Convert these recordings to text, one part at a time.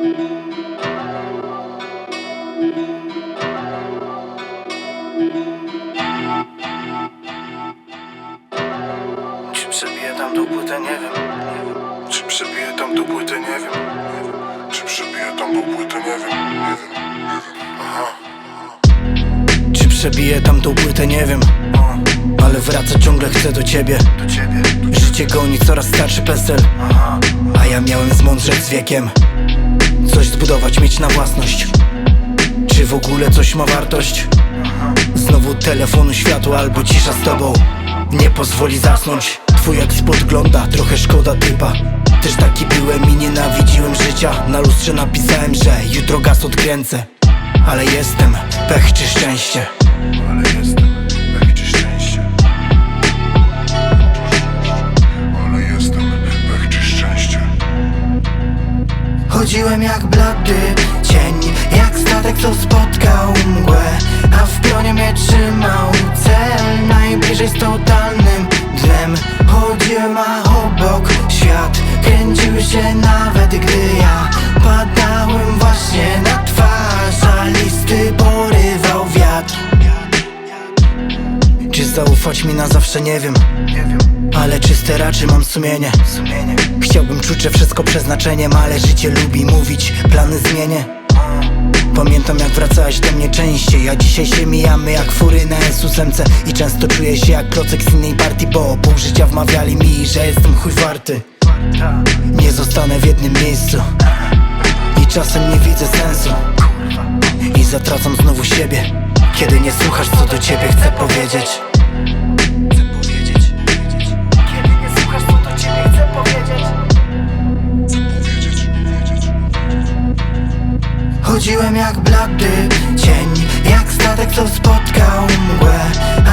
Czy przebiję tam tą płytę, nie wiem. Czy przebiję tam tą płytę, nie wiem. Nie wiem. Czy przebiję tam tą płytę, nie wiem. Nie wiem. Czy przebiję tam tą płytę, nie wiem. Ale wraca ciągle chcę do ciebie. Do ciebie. Życie goni coraz starszy PESEL. A ja miałem zmądrzeć z wiekiem. Coś zbudować, mieć na własność. Czy w ogóle coś ma wartość? Znowu telefonu światło albo cisza z tobą Nie pozwoli zasnąć Twój eks podgląda, trochę szkoda typa Też taki byłem i nienawidziłem życia Na lustrze napisałem, że jutro gaz odkręcę Ale jestem, pech czy szczęście Ale jestem. Chodziłem jak blady cień Jak statek co spotkał mgłę A w pionie mnie trzymał cel. Najbliżej z totalnym dnem Chodziłem a obok świat Kręcił się nawet gdy ja Padałem zaufać mi na zawsze nie wiem. Ale czyste raczy mam sumienie. Sumienie. Chciałbym czuć, że wszystko przeznaczeniem Ale życie lubi mówić, plany zmienię. Pamiętam jak wracałeś do mnie częściej A dzisiaj się mijamy jak fury na S8 I często czuję się jak klocek z innej partii Bo pół życia wmawiali mi, że jestem chuj warty. Nie zostanę w jednym miejscu. I czasem nie widzę sensu. I zatracam znowu siebie. Kiedy nie słuchasz co do ciebie chcę powiedzieć Chodziłem jak blady cień Jak statek co spotkał mgłę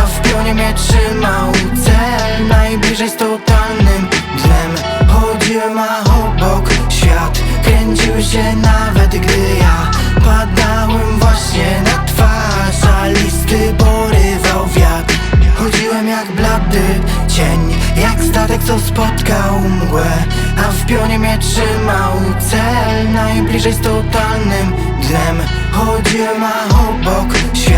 A w pionie mnie trzymał cel. Najbliżej z totalnym dnem. Chodziłem a obok świat Kręcił się nawet gdy ja Padałem właśnie na twarz A listy porywał wiatr. Chodziłem jak blady cień Jak statek co spotkał mgłę A w pionie mnie trzymał cel. Najbliżej z totalnym dnem Chodziłem a obok świat